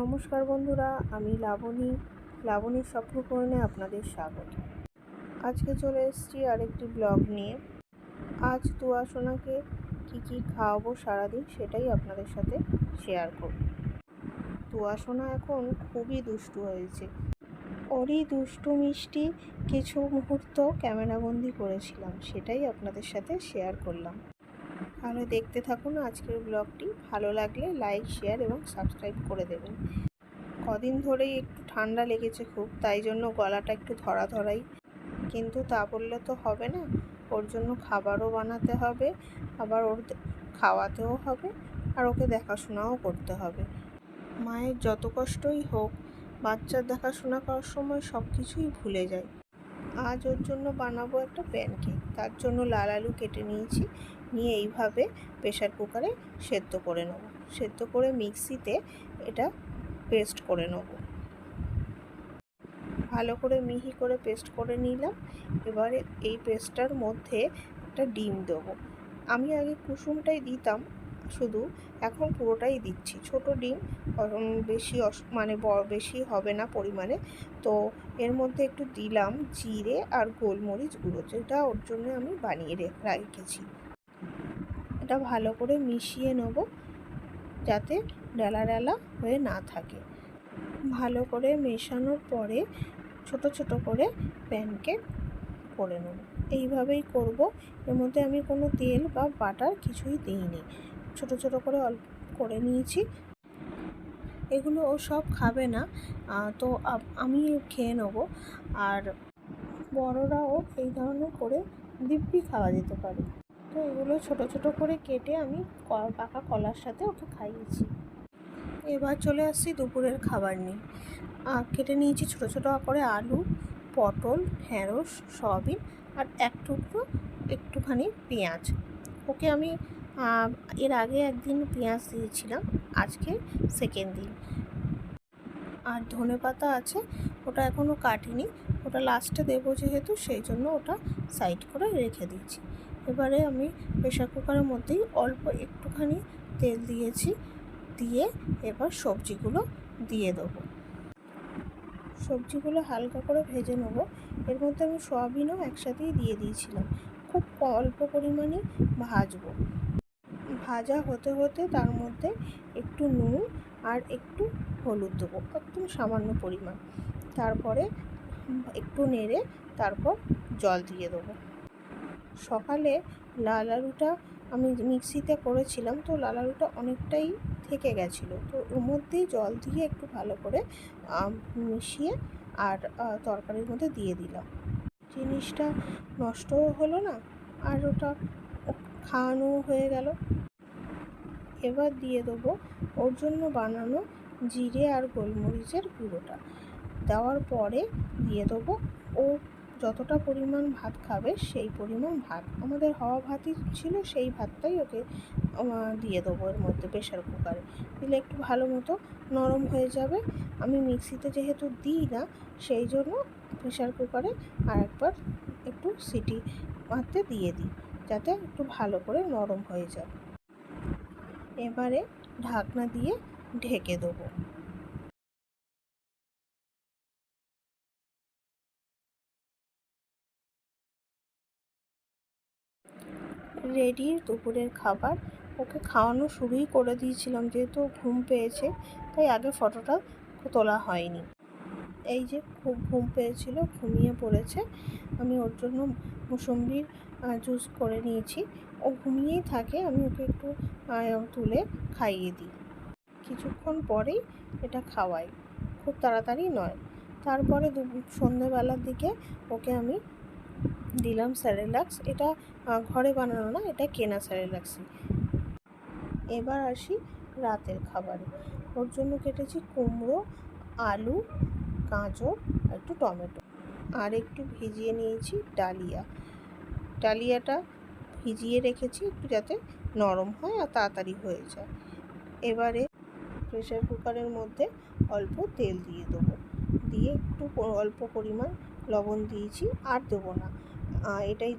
নমস্কার বন্ধুরা, আমি লাবণী, লাবণীর স্বপ্নপূরণে আপনাদের স্বাগত। আজকে চলে এসেছি আরেকটি ব্লগ নিয়ে। আজ তুয়া সোনাকে কী কী খাওয়াবো সারাদিন সেটাই আপনাদের সাথে শেয়ার করব। তুয়া সোনা এখন খুবই দুষ্টু হয়েছে। ওরই দুষ্টু মিষ্টি কিছু মুহূর্ত ক্যামেরাবন্দি করেছিলাম, সেটাই আপনাদের সাথে শেয়ার করলাম। তাহলে দেখতে থাকুন। আজকের ব্লগটি ভালো লাগলে লাইক শেয়ার এবং সাবস্ক্রাইব করে দেবেন। কদিন ধরেই একটু ঠান্ডা লেগেছে খুব, তাই জন্য গলাটা একটু ধরা ধরাই কিন্তু তা বললে তো হবে না, ওর জন্য খাবারও বানাতে হবে, আবার ওর খাওয়াতেও হবে, আর ওকে দেখাশোনাও করতে হবে। মায়ের যত কষ্টই হোক, বাচ্চার দেখাশোনা করার সময় সব কিছুই ভুলে যায়। আজ ওর জন্য বানাবো একটা প্যানকেক তার জন্য লাল আলু কেটে নিয়েছি। নিয়ে এইভাবে প্রেশার কুকারে সেদ্ধ করে নেব। সেদ্ধ করে মিক্সিতে এটা পেস্ট করে নেব। ভালো করে মিহি করে পেস্ট করে নিলাম। এবারে এই পেস্টটার মধ্যে একটা ডিম দেবো। আমি আগে কুসুমটাই দিতাম, শুধু এখন পুরোটাই দিচ্ছি। ছোট ডিম বেশি মানে ব- বেশি হবে না পরিমাণে। তো এর মধ্যে একটু দিলাম জিরে আর গোলমরিচ গুঁড়ো, যেটা ওর জন্য আমি বানিয়ে রেখেছি। এটা ভালো করে মিশিয়ে নেব যাতে ডালা ডেলা হয়ে না থাকে। ভালো করে মেশানোর পরে ছোট ছোট করে প্যানকেক করে নেব। এইভাবেই করব। এর মধ্যে আমি কোনো তেল বা বাটার কিছুই দিইনি। ছোট ছোট করে অল্প করে নিয়েছি। এগুলো ও সব খাবে না তো আমি খেয়ে নেব। আর বড়রাও এই ধরনের করে দিব্যি খাওয়া যেতে পারে। তো এগুলো ছোট ছোট করে কেটে আমি পাকা কলার সাথে ওকে খাইয়েছি। এবার চলে আসছি দুপুরের খাবার নিয়ে। কেটে নিয়েছি ছোট ছোট করে আলু, পটল, ঢেঁড়স, সয়াবিন আর এক টুকরো একটুখানি পেঁয়াজ। ওকে আমি এর আগে একদিন পেঁয়াজ দিয়েছিলাম, আজকে সেকেন্ড দিন। আর ধনে পাতা আছে, ওটা এখনও কাটিনি, ওটা লাস্টে দেবো যেহেতু, সেই জন্য ওটা সাইড করে রেখে দিয়েছি। এবারে আমি প্রেশার কুকারের মধ্যেই অল্প একটুখানি তেল দিয়েছি, দিয়ে এবার সবজিগুলো দিয়ে দেবো। সবজিগুলো হালকা করে ভেজে নেব। এর মধ্যে আমি সয়াবিনও একসাথেই দিয়ে দিয়েছিলাম। খুব অল্প পরিমাণে ভাজবো। ভাজা হতে হতে তার মধ্যে একটু নুন আর একটু হলুদ দেবো, একদম সামান্য পরিমাণ। তারপরে একটু নেড়ে তারপর জল দিয়ে দেবো। সকালে লাল আলুটা আমি মিক্সিতে করেছিলাম, তো লাল আলুটা অনেকটাই থেকে গেছিল। তো ওর মধ্যেই জল দিয়ে একটু ভালো করে মিশিয়ে আর তরকারির মধ্যে দিয়ে দিলাম। জিনিসটা নষ্টও হলো না, আর ওটা খাওয়ানো হয়ে গেল। এবার দিয়ে দেবো ওর জন্য বানানো জিরে আর গোলমরিচের গুঁড়োটা। দেওয়ার পরে দিয়ে দেবো ও যতটা পরিমাণ ভাত খাবে, সেই পরিমাণ ভাত। আমাদের হওয়া ভাতই ছিল, সেই ভাতটাই ওকে দিয়ে দেবো এর মধ্যে প্রেশার কুকারে দিলে একটু ভালো মতো নরম হয়ে যাবে। আমি মিক্সিতে যেহেতু দিই না, সেই জন্য প্রেশার কুকারে আরেকবার একটু সিটি মারতে দিয়ে দিই, যাতে একটু ভালো করে নরম হয়ে যায়। এবারে ঢাকনা দিয়ে ঢেকে দেবো। রেডি দুপুরের খাবার। ওকে খাওয়ানো শুরুই করে দিয়েছিলাম, যেহেতু ঘুম পেয়েছে, তাই আগে ফটোটা তোলা হয়নি। এই যে খুব ঘুম পেয়েছিল, ঘুমিয়ে পড়েছে। আমি ওর জন্য মুসম্বির জুস করে নিয়েছি। ও ঘুমিয়েই থাকে, আমি ওকে একটু তুলে খাইয়ে দিই। কিছুক্ষণ পরেই এটা খাওয়াই। খুব তাড়াতাড়ি নয়। তারপরে দু সন্ধেবেলার দিকে ওকে আমি দিলাম স্যারেলাক্স। এটা ঘরে বানানো না, এটা কেনা স্যারেলাক্সই এবার আসি রাতের খাবারে। ওর জন্য কেটেছি কুমড়ো, আলু, গাজর একটু টমেটো। আর একটু ভিজিয়ে নিয়েছি ডালিয়া। ডালিয়াটা ভিজিয়ে রেখেছি একটু যাতে নরম হয় আর তাড়াতাড়ি হয়ে যায়। এবারে প্রেশার কুকারের মধ্যে অল্প তেল দিয়ে দেবো। দিয়ে একটু অল্প পরিমাণ লবণ দিয়েছি আর দেবো না। এটাই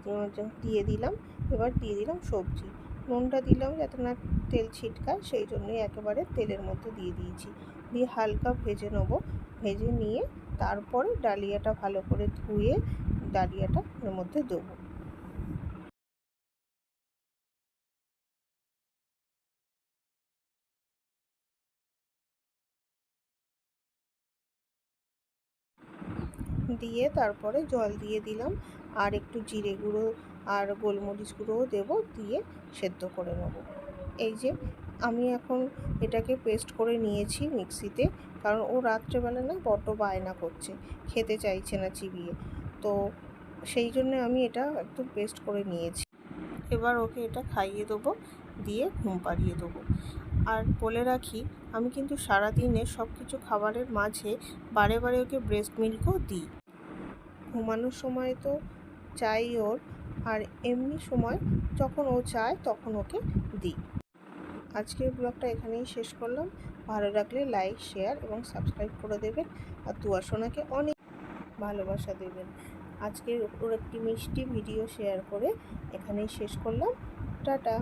দিয়ে দিলাম। এবার দিয়ে দিলাম সবজি। নুনটা দিলাম যাতে না তেল ছিটকায়, সেই জন্যই একেবারে তেলের মধ্যে দিয়ে দিয়েছি। দিয়ে হালকা ভেজে নেব। ভেজে নিয়ে তারপরে ডালিয়াটা ভালো করে ধুয়ে ডালিয়াটা এর মধ্যে দেবো। দিয়ে তারপরে জল দিয়ে দিলাম। আর একটু জিরে গুঁড়ো আর গোলমরিচ গুঁড়োও দেবো, দিয়ে সেদ্ধ করে নেব। এই যে, আমি এখন এটাকে পেস্ট করে নিয়েছি মিক্সিতে, কারণ ও রাত্রেবেলা না বড্ড বায়না করছে, খেতে চাইছে না চিবিয়ে। তো সেই জন্য আমি এটা একদম পেস্ট করে নিয়েছি। এবার ওকে এটা খাইয়ে দেবো, দিয়ে ঘুম পাড়িয়ে দেবো। আর বলে রাখি, আমি কিন্তু সারাদিনে সব কিছু খাবারের মাঝে বারে বারে ওকে ব্রেস্ট মিল্কও দিই। ঘুমানোর সময় তো চাই ওর। আর এমনি সময় যখন ও চায়, তখন ওকে দিই। আজকের ব্লগটা এখানেই শেষ করলাম। ভালো লাগলে লাইক, শেয়ার এবং সাবস্ক্রাইব করে দেবেন। আর দুয়াশোনাকে অনেক ভালোবাসা দেবেন। আজকের ওর একটি মিষ্টি ভিডিও শেয়ার করে এখানেই শেষ করলাম। টাটা।